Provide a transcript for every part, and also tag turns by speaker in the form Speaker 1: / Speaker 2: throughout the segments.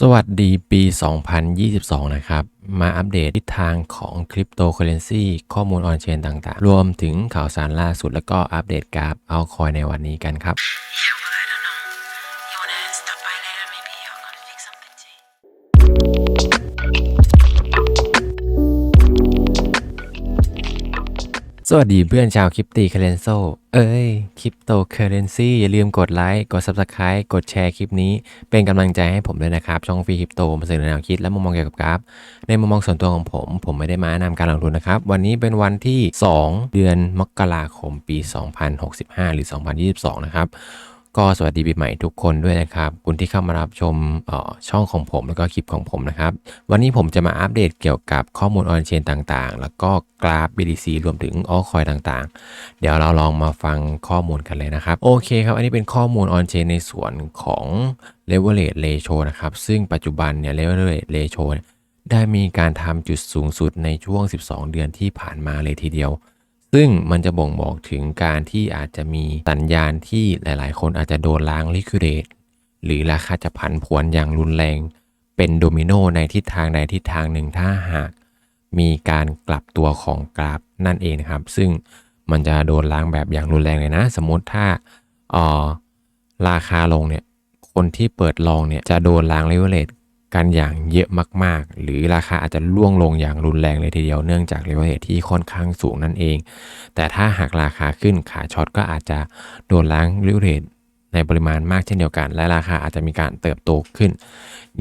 Speaker 1: สวัสดีปี 2022 นะครับ มาอัปเดตทิศทางของคริปโตเคอเรนซีข้อมูลออนเชนต่างๆ รวมถึงข่าวสารล่าสุดแล้วก็อัปเดตกราฟเอาคอยในวันนี้กันครับ สวัสดีเพื่อนชาวคริปตีเคเรนโซเอ้ย คริปโตเคเรนซีอย่าลืมกดไลค์ กด Subscribe กดแชร์คลิปนี้ เป็นกำลังใจให้ผมด้วยนะครับ ช่องฟรีคริปโตมาเสนอแนวคิดและมุมมองเกี่ยวกับกราฟ ในมุมมองส่วนตัวของผม ผมไม่ได้มาแนะนำการลงทุนนะครับ วันนี้เป็นวันที่ 2 เดือนมกราคมปี 2065 หรือ 2022 นะครับ ก็สวัสดีปีใหม่ทุกคนด้วยนะครับ คุณที่เข้ามารับชมออช่องของผมแล้วก็คลิปของผมนะครับ วันนี้ผมจะมาอัปเดตเกี่ยวกับข้อมูลออนเชนต่างๆ แล้วก็กราฟ BTC รวมถึงออคอยต่างๆ เดี๋ยวเราลองมาฟังข้อมูลกันเลยนะครับ โอเคครับ อันนี้เป็นข้อมูลออนเชนในส่วนของ leverage ratio นะครับ ซึ่งปัจจุบันเนี่ย leverage ratio เนี่ยได้มีการทำจุดสูงสุดในช่วง 12 เดือนที่ผ่านมาเลยทีเดียว ซึ่งมันจะบ่งบอกถึงการที่อาจจะมีสัญญาณที่หลาย ๆ คนอาจจะโดนล้าง liquidate หรือราคาจะผันผวนอย่างรุนแรง เป็นโดมิโนในทิศทางใดทิศทางหนึ่งถ้าหาก มีการกลับตัวของกราฟนั่นเองนะครับ ซึ่งมันจะโดนล้างแบบอย่างรุนแรงเลยนะ สมมติถ้าออราคาลงเนี่ยคนที่เปิดลองเนี่ยจะโดนล้างเลเวลเลต กันอย่างเยอะมากๆ หรือราคาอาจจะล่วงลงอย่างรุนแรงเลยทีเดียวเนื่องจากเลเวลเลตที่ค่อนข้างสูงนั่นเอง แต่ถ้าหากราคาขึ้นขาช็อตก็อาจจะโดนล้างเลเวลเลตในปริมาณมากเช่นเดียวกัน และราคาอาจจะมีการเติบโตขึ้น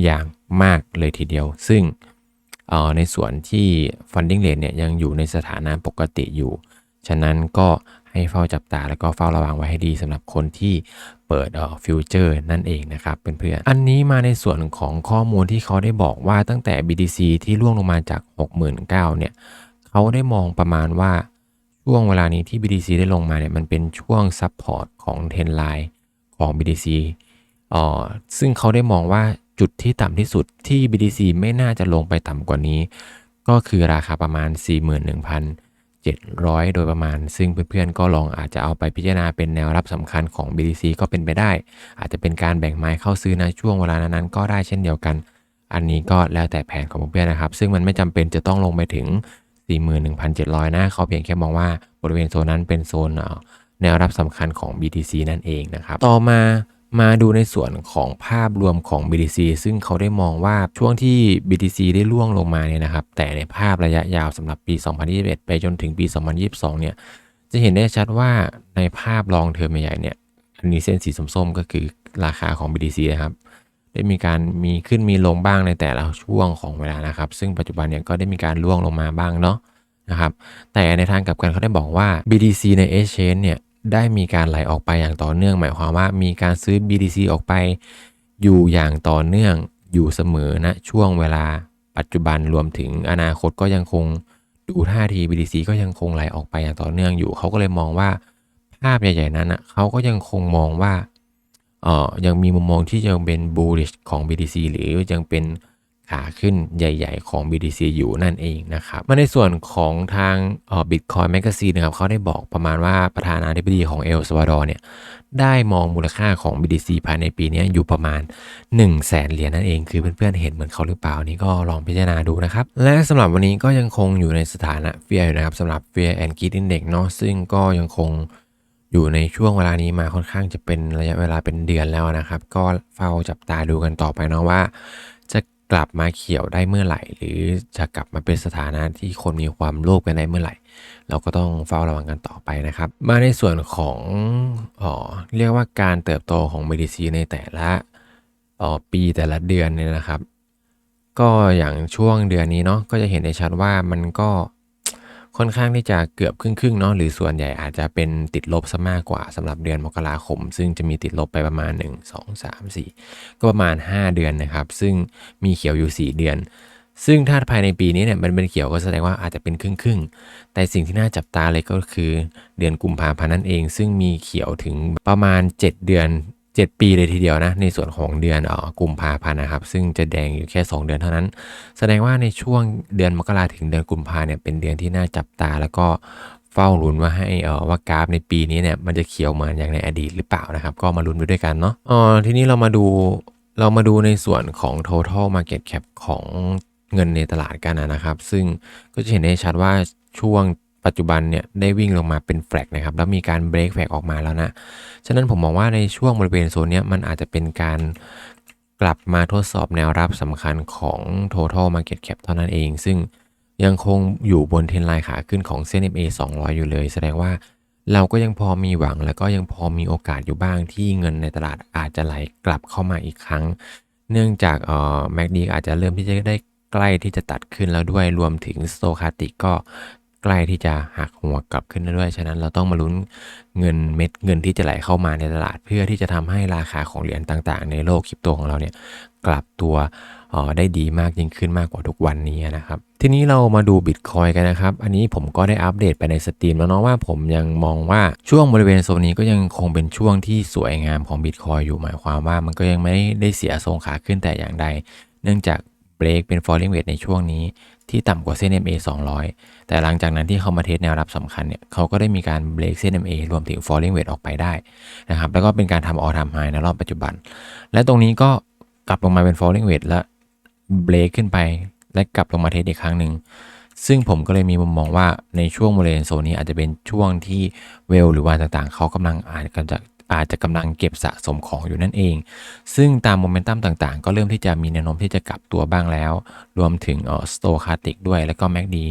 Speaker 1: อย่างมากเลยทีเดียว ซึ่งในส่วนที่ funding rate เนี่ยยังอยู่ในสถานะปกติอยู่ ฉะนั้นก็ ให้เฝ้าจับตาแล้วก็เฝ้าระวังไว้ให้ดีสำหรับคนที่เปิดออฟิวเจอร์นั่นเองนะครับเพื่อนๆอันนี้มาในส่วนของข้อมูลที่เขาได้บอกว่าตั้งแต่ BTC ที่ร่วงลงมาจาก 69,000เนี่ยเขาได้มองประมาณว่าช่วงเวลานี้ที่ BTC ได้ลงมาเนี่ยมันเป็นช่วงซับพอร์ตของเทนไลน์ของ BTC อ่อซึ่งเขาได้มองว่าจุดที่ต่ำที่สุดที่ BTC ไม่น่าจะลงไปต่ำกว่านี้ ก็คือราคาประมาณ 700 โดยประมาณ ซึ่งเพื่อนๆ ก็ลองอาจจะเอาไปพิจารณาเป็นแนวรับสำคัญของ BTC ก็เป็นไปได้ อาจจะเป็นการแบ่งไม้เข้าซื้อในช่วงเวลานั้นๆก็ได้เช่นเดียวกัน อันนี้ก็แล้วแต่แผนของเพื่อนๆนะครับ ซึ่งมันไม่จำเป็นจะต้องลงไปถึง 41,700 นะเขาเพียงแค่มองว่าบริเวณโซนนั้นเป็นโซนแนวรับสำคัญของ BTC นั่นเองนะครับ ต่อมา มาดูในส่วนของภาพรวมของ BTC ซึ่งเขาได้มองว่าช่วงที่ BTC ได้ล่วงลงมาเนี่ยนะครับ แต่ในภาพระยะยาวสำหรับปี 2021 ไปจนถึงปี 2022 เนี่ย จะเห็นได้ชัดว่าในภาพลองเทอมใหญ่เนี่ย อันนี้เส้นสีส้มๆ ก็คือราคาของ BTC นะครับ ได้มีการมีขึ้นมีลงบ้างในแต่ละช่วงของเวลานะครับ ซึ่งปัจจุบันเนี่ยก็ได้มีการล่วงลงมาบ้างเนาะนะครับ แต่ในทางกลับกันเขาได้บอกว่า BTC ใน Exchange เนี่ย ได้มีการไหลออกไปอย่างต่อเนื่อง หมายความว่ามีการซื้อ BTC ออกไป อยู่อย่างต่อเนื่องอยู่เสมอณช่วงเวลาปัจจุบันรวมถึงอนาคตก็ยังคงดูท่าที BTC ก็ยังคงไหลออกไปอย่างต่อเนื่องอยู่ เขาก็เลยมองว่าภาพใหญ่ๆนั้นอะเขาก็ยังคงมองว่าเออยังมีมุมมองที่ยังเป็น bullish ของ BTC หรือยังเป็น ขาขึ้นใหญ่ๆของ BTC อยู่นั่นเองนะครับมาในส่วนของทางออ Bitcoin Magazine นะครับเขาได้บอกประมาณว่าประธานาธิบดีของเอลซาวาดอร์เนี่ยได้มองมูลค่าของ BTC ภายในปีนี้อยู่ประมาณ 1 0 0 0 0แสนเหรียญนั่นเอง คือเพื่อนๆเห็นเหมือนเขาหรือเปล่านี้ก็ลองพิจารณาดูนะครับ และสำหรับวันนี้ก็ยังคงอยู่ในสถานะเฟียอยู่นะครับสำหรับ Fear and Greed Index เนาะซึ่งก็ยังคงอยู่ในช่วงเวลานี้มาค่อนข้างจะเป็นระยะเวลาเป็นเดือนแล้วนะครับ ก็เฝ้าจับตาดูกันต่อไปเนาะว่า กลับมาเขียวได้เมื่อไหร่ หรือจะกลับมาเป็นสถานะที่คนมีความโลภกันได้เมื่อไหร่ เราก็ต้องเฝ้าระวังกันต่อไปนะครับ มาในส่วนของอ๋อเรียกว่าการเติบโตของ BTC ในแต่ละออปีแต่ละเดือนเนี่ยนะครับ ก็อย่างช่วงเดือนนี้เนาะก็จะเห็นได้ชัดว่ามันก็ ค่อนข้างที่จะเกือบครึ่งๆเนาะหรือส่วนใหญ่อาจจะเป็นติดลบซะมากกว่าสำหรับเดือนมกราคม ซึ่งจะมีติดลบไปประมาณ 1 2 3 4 ก็ประมาณ 5 เดือนนะครับ ซึ่งมีเขียวอยู่ 4 เดือน ซึ่งถ้าภายในปีนี้เนี่ยมันเป็นเขียวก็แสดงว่าอาจจะเป็นครึ่งๆแต่สิ่งที่น่าจับตาเลยก็คือเดือนกุมภาพันธ์นั่นเอง ซึ่งมีเขียวถึงประมาณ 7 เดือน 7 ปีเลยทีเดียวนะ ในส่วนของเดือนออกุมภาพันธ์นะครับ ซึ่งจะแดงอยู่แค่ 2 เดือนเท่านั้น แสดงว่าในช่วงเดือนมกราถึงเดือนกุมภาเนี่ยเป็นเดือนที่น่าจับตา แล้วก็เฝ้าลุ้นว่าให้เออว่ากราฟในปีนี้เนี่ยมันจะเขียวเหมือนอย่างในอดีตหรือเปล่านะครับ ก็มาลุ้นไปด้วยกันเนาะอ๋อทีนี้เรามาดูเรามาดูในส่วนของ total market cap ของเงินในตลาดกันนะครับ ซึ่งก็จะเห็นได้ชัดว่าช่วง ปัจจุบันเนี่ยได้วิ่งลงมาเป็นแฟลกนะครับแล้วมีการเบรกแฟลกออกมาแล้วนะ ฉะนั้นผมมองว่าในช่วงบริเวณโซนเนี้ยมันอาจจะเป็นการกลับมาทดสอบแนวรับสำคัญของ total market cap เท่านั้นเอง ซึ่งยังคงอยู่บนเทรนไลน์ขาขึ้นของเส้น MA 200 อยู่เลย แสดงว่าเราก็ยังพอมีหวัง แล้วก็ยังพอมีโอกาสอยู่บ้างที่เงินในตลาดอาจจะไหลกลับเข้ามาอีกครั้ง เนื่องจากเอ่อแมกดีอาจจะเริ่มที่จะได้ใกล้ที่จะตัดขึ้นแล้วด้วยรวมถึงสโตคาติกก็ ใกล้ที่จะหักหัวกลับขึ้นแล้วด้วยฉะนั้นเราต้องมาลุ้นเงินเม็ดเงินที่จะไหลเข้ามาในตลาด เพื่อที่จะทำให้ราคาของเหรียญต่างๆ ในโลกคริปโตของเราเนี่ยกลับตัวออได้ดีมากยิ่งขึ้นมากกว่าทุกวันนี้นะครับ ทีนี้เรามาดูบิตคอยกันนะครับ อันนี้ผมก็ได้อัปเดตไปในสตรีมแล้วเนาะว่าผมยังมองว่าช่วงบริเวณโซนนี้ก็ยังคงเป็นช่วงที่สวยงามของบิตคอยอยู่หมายความว่ามันก็ยังไม่ได้เสียทรงขาขึ้นแต่อย่างใด เนื่องจากเบรกเป็น falling wedge ในช่วงนี้ ที่ต่ำกว่าเส้น MA 200 แต่หลังจากนั้นที่เขามาเทสแนวรับสำคัญเนี่ยเขาก็ได้มีการเบรกเส้น MA รวมถึง falling wedge ออกไปได้นะครับแล้วก็เป็นการทำ all time high ในรอบปัจจุบัน และตรงนี้ก็กลับลงมาเป็น falling wedge และเบรกขึ้นไป และกลับลงมาเทสอีกครั้งหนึ่งซึ่งผมก็เลยมีมุมมองว่าในช่วงบริเวณโซนนี้อาจจะเป็นช่วงที่เวลหรือวันต่างๆ เขากำลังอาจจะ อาจจะกำลังเก็บสะสมของอยู่นั่นเอง ซึ่งตามโมเมนตัมต่างๆ ก็เริ่มที่จะมีแนวโน้มที่จะกลับตัวบ้างแล้ว รวมถึงเอ่อสโตคาติกด้วยแล้วก็แม็กดี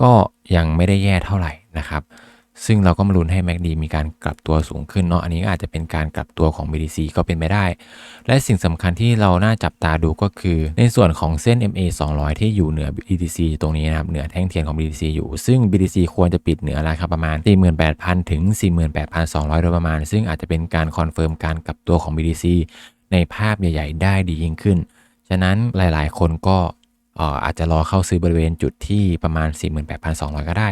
Speaker 1: ก็ยังไม่ได้แย่เท่าไหร่นะครับ ซึ่งเราก็มาลุ้นให้ MACD มีการกลับตัวสูงขึ้นเนาะอันนี้อาจจะเป็นการกลับตัวของ BTC ก็เป็นไปได้ และสิ่งสำคัญที่เราน่าจับตาดูก็คือ ในส่วนของเส้น MA 200 ที่อยู่เหนือ BTC ตรงนี้นะครับเหนือแท่งเทียนของ BTC อยู่ ซึ่ง BTC ควรจะปิดเหนือราคาประมาณ 48,000 ถึง 48,200 โดยประมาณ ซึ่งอาจจะเป็นการคอนเฟิร์มการกลับตัวของ BTC ในภาพใหญ่ ๆ ได้ดียิ่งขึ้น ฉะนั้นหลาย ๆ คนก็ อ่ออาจจะรอเข้าซื้อบริเวณจุดที่ประมาณ 48,200 ก็ได้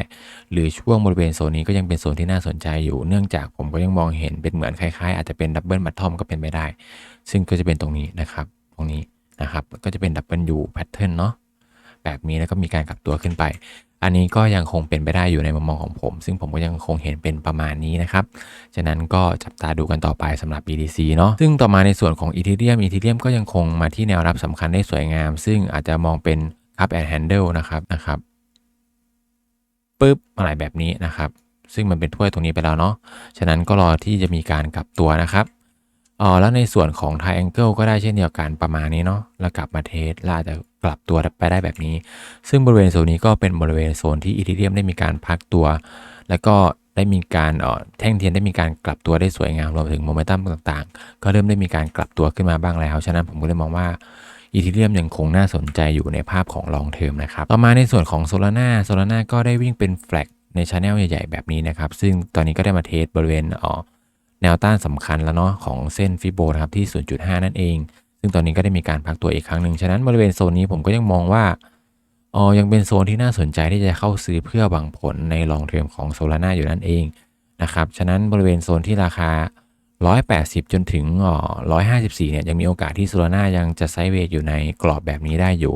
Speaker 1: หรือช่วงบริเวณโซนนี้ก็ยังเป็นโซนที่น่าสนใจอยู่ เนื่องจากผมก็ยังมองเห็นเป็นเหมือนคล้ายๆ อาจจะเป็นดับเบิลบัตทอมก็เป็นไปได้ ซึ่งก็จะเป็นตรงนี้นะครับ ตรงนี้นะครับ ก็จะเป็นดับเบิลยูแพทเทิร์นเนาะ แบบนี้แล้วก็มีการกลับตัวขึ้นไป อันนี้ก็ยังคงเป็นไปได้อยู่ในมุมมองของผม ซึ่งผมก็ยังคงเห็นเป็นประมาณนี้นะครับ ฉะนั้นก็จับตาดูกันต่อไปสำหรับ BTC เนาะซึ่งต่อมาในส่วนของ Ethereum Ethereum ก็ยังคงมาที่แนวรับสำคัญได้สวยงาม ซึ่งอาจจะมองเป็น Cup and Handle นะครับนะครับปึ๊บอะไรแบบนี้นะครับ ซึ่งมันเป็นถ้วยตรงนี้ไปแล้วเนาะฉะนั้นก็รอที่จะมีการกลับตัวนะครับ อ๋อแล้วในส่วนของ Triangle ก็ได้เช่นเดียวกันประมาณนี้เนาะแล้วกลับมาเทสล้วอาจะกลับตัวไปได้แบบนี้ ซึ่งบริเวณโซนนี้ก็เป็นบริเวณโซนที่อีเทเรียมได้มีการพักตัว แล้วก็ได้มีการเอ่อแท่งเทียนได้มีการกลับตัวได้สวยงามรวมถึงโมเมนตัมต่างๆ ก็เริ่มได้มีการกลับตัวขึ้นมาบ้างแล้ว ฉะนั้นผมก็เลยมองว่าอีเทเรียมยังคงน่าสนใจอยู่ในภาพของลองเทอมนะครับ ต่อมาในส่วนของโซลาร่าโซลาร่าก็ได้วิ่งเป็นแฟลกในช anel ใหญ่ๆ แบบนี้นะครับ ซึ่งตอนนี้ก็ได้มาเทสบริเวณอ่อ แนวต้านสำคัญแล้วเนาะของเส้นฟิโบนะครับที่ 0.5 นั่นเอง ซึ่งตอนนี้ก็ได้มีการพักตัวอีกครั้งหนึ่ง ฉะนั้นบริเวณโซนนี้ผมก็ยังมองว่าอ๋อยังเป็นโซนที่น่าสนใจที่จะเข้าซื้อเพื่อหวังผลในลองเทอมของโซลาร่าอยู่นั่นเองนะครับ ฉะนั้นบริเวณโซนที่ราคา 180 จนถึงอ่อ154 เนี่ยยังมีโอกาสที่โซลาร่ายังจะไซด์เวทอยู่ในกรอบแบบนี้ได้อยู่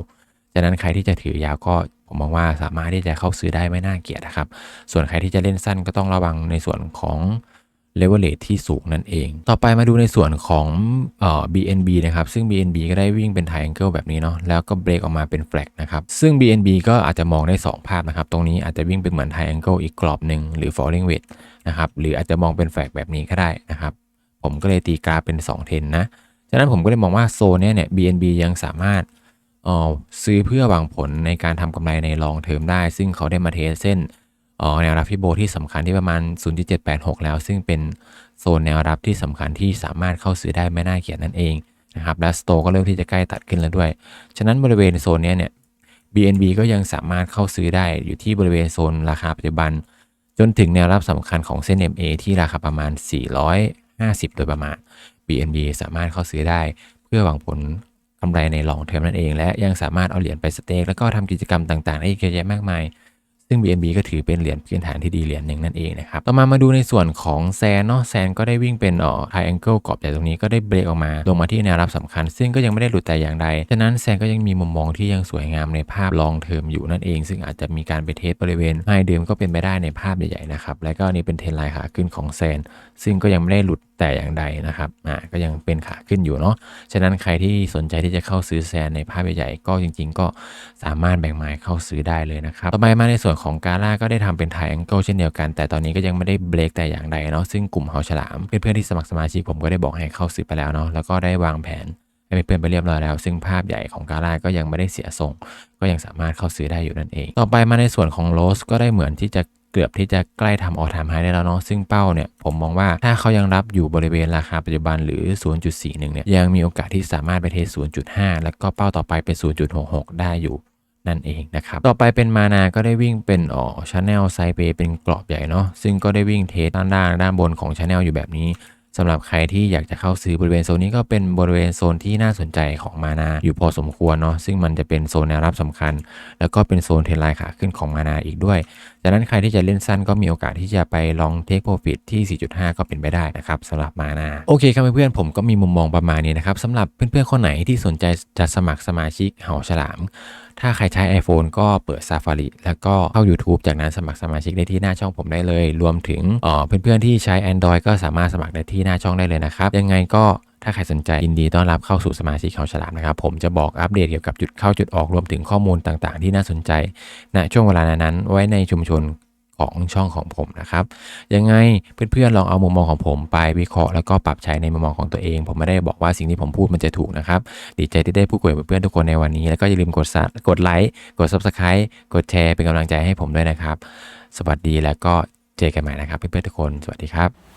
Speaker 1: ฉะนั้นใครที่จะถือยาวก็ผมมองว่าสามารถที่จะเข้าซื้อได้ไม่น่าเกลียดนะครับ ส่วนใครที่จะเล่นสั้นก็ต้องระวังในส่วนของ เลเวลเลทที่สูงนั่นเอง ต่อไปมาดูในส่วนของเอ่อ BNB นะครับ ซึ่ง BNB ก็ได้วิ่งเป็น triangle แบบนี้เนาะแล้วก็เบรกออกมาเป็น flag นะครับ ซึ่ง BNB ก็อาจจะมองได้ 2 ภาพนะครับ ตรงนี้อาจจะวิ่งเป็นเหมือน triangle อีกกรอบหนึ่งหรือ falling wedge นะครับหรืออาจจะมองเป็น flag แบบนี้ก็ได้นะครับ ผมก็เลยตีกราฟเป็น2เทนนะฉะนั้นผมก็เลยมองว่าโซนเนี้ยเนี่ย BNB ยังสามารถเอ่อซื้อเพื่อหวังผลในการทำกำไรในลองเทอมได้ ซึ่งเขาได้มาเทสเส้น แนวรับฟิโบที่สำคัญที่ประมาณ 0.786 แล้ว ซึ่งเป็นโซนแนวรับที่สำคัญที่สามารถเข้าซื้อได้ไม่น่าเกียดนั่นเองนะครับและสโตก็เริ่มที่จะใกล้ตัดขึ้นแล้วด้วย ฉะนั้นบริเวณโซนนี้เนี่ย BNB ก็ยังสามารถเข้าซื้อได้อยู่ที่บริเวณโซนราคาปัจจุบัน จนถึงแนวรับสำคัญของเส้น MA ที่ราคาประมาณ 450 โดยประมาณ BNB สามารถเข้าซื้อได้ เพื่อหวังผลกำไรในลองเทอมนั่นเอง และยังสามารถเอาเหรียญไปสเต็กแล้วก็ทำกิจกรรมต่างๆได้เยอะแยะมากมาย ซึ่ง BNB ก็ถือเป็นเหรียญพื้นฐานที่ดีเหรียญหนึ่งนั่นเองนะครับ ต่อมามาดูในส่วนของแซนเนาะแซนก็ได้วิ่งเป็นเอ่อ triangle กรอบใหญ่ตรงนี้ก็ได้เบรกออกมาลงมาที่แนวรับสำคัญ ซึ่งก็ยังไม่ได้หลุดแต่อย่างใดฉะนั้นแซนก็ยังมีมุมมองที่ยังสวยงามในภาพลองเทอมอยู่นั่นเอง ซึ่งอาจจะมีการไปเทสบริเวณไฮเดิมก็เป็นไปได้ในภาพใหญ่ๆนะครับและก็อันนี่เป็นเทรนไลน์ขาขึ้นของแซนซึ่งก็ยังไม่ได้หลุด แต่อย่างใดนะครับอ่าก็ยังเป็นขาขึ้นอยู่เนาะฉะนั้นใครที่สนใจที่จะเข้าซื้อแซนในภาพใหญ่ๆก็จริง ๆ ก็สามารถแบ่งไม้เข้าซื้อได้เลยนะครับต่อไปมาในส่วนของกาล่าก็ได้ทำเป็นไทแองเกิลเช่นเดียวกัน แต่ตอนนี้ก็ยังไม่ได้เบรกแต่อย่างใดเนาะซึ่งกลุ่มเฮาฉลามเพื่อนๆที่สมัครสมาชิกผมก็ได้บอกให้เข้าซื้อไปแล้วเนาะแล้วก็ได้วางแผนให้เพื่อนไปเรียบร้อยแล้ว ซึ่งภาพใหญ่ของกาล่าก็ยังไม่ได้เสียทรง ก็ยังสามารถเข้าซื้อได้อยู่นั่นเอง ต่อไปมาในส่วนของโรสก็ได้เหมือนที่จะ กือบที่จะใกล้ทำออทามไฮได้แล้วเนาะซึ่งเป้าเนี่ยผมมองว่าถ้าเขายังรับอยู่บริเวณราคาปัจจุบันหรือ 0.41 เนี่ยยังมีโอกาสที่สามารถไปเทส0.5 แล้วก็เป้าต่อไปเป็น 0.66 ได้อยู่นั่นเองนะครับต่อไปเป็นมานาก็ได้วิ่งเป็นอ๋อชาแนลไซเปเป็นกรอบใหญ่เนาะซึ่งก็ได้วิ่งเทสด้านล่างด้านบนของชาแนลอยู่แบบนี้ สำหรับใครที่อยากจะเข้าซื้อบริเวณโซนนี้ก็เป็นบริเวณโซนที่น่าสนใจของมานาอยู่พอสมควรเนาะซึ่งมันจะเป็นโซนแนวรับสำคัญ แล้วก็เป็นโซนเทรนไลน์ขาขึ้นของมานาอีกด้วยจากนั้นใครที่จะเล่นสั้นก็มีโอกาสที่จะไปลองเทคโปรฟิตที่ 4.5 ก็เป็นไปได้นะครับสำหรับมานาโอเคครับเพื่อนๆผมก็มีมุมมองประมาณนี้นะครับสำหรับเพื่อนๆคนไหนที่สนใจจะสมัครสมาชิกเหาฉลาม ถ้าใครใช้ iPhone ก็เปิด Safari แล้วก็เข้า YouTube จากนั้นสมัครสมาชิกได้ที่หน้าช่องผมได้เลย รวมถึงเออเพื่อนๆที่ใช้ Android ก็สามารถสมัครได้ที่หน้าช่องได้เลยนะครับ ยังไงก็ถ้าใครสนใจยินดีต้อนรับเข้าสู่สมาชิกเขาฉลามนะครับ ผมจะบอกอัปเดตเกี่ยวกับจุดเข้าจุดออกรวมถึงข้อมูลต่างๆ ที่น่าสนใจณช่วงเวลานั้นไว้ในชุมชนของช่องของผมนะครับ ยังไงเพื่อนๆลองเอามุมมองของผมไปวิเคราะห์แล้วก็ปรับใช้ในมุมมองของตัวเอง ผมไม่ได้บอกว่าสิ่งที่ผมพูดมันจะถูกนะครับ ดีใจที่ได้พูดคุยกับเพื่อนๆทุกคนในวันนี้ แล้วก็อย่าลืมกดซับกดไลค์กด Subscribe กดแชร์เป็นกำลังใจให้ผมด้วยนะครับ สวัสดีแล้วก็เจอกันใหม่นะครับเพื่อนๆทุกคน สวัสดีครับ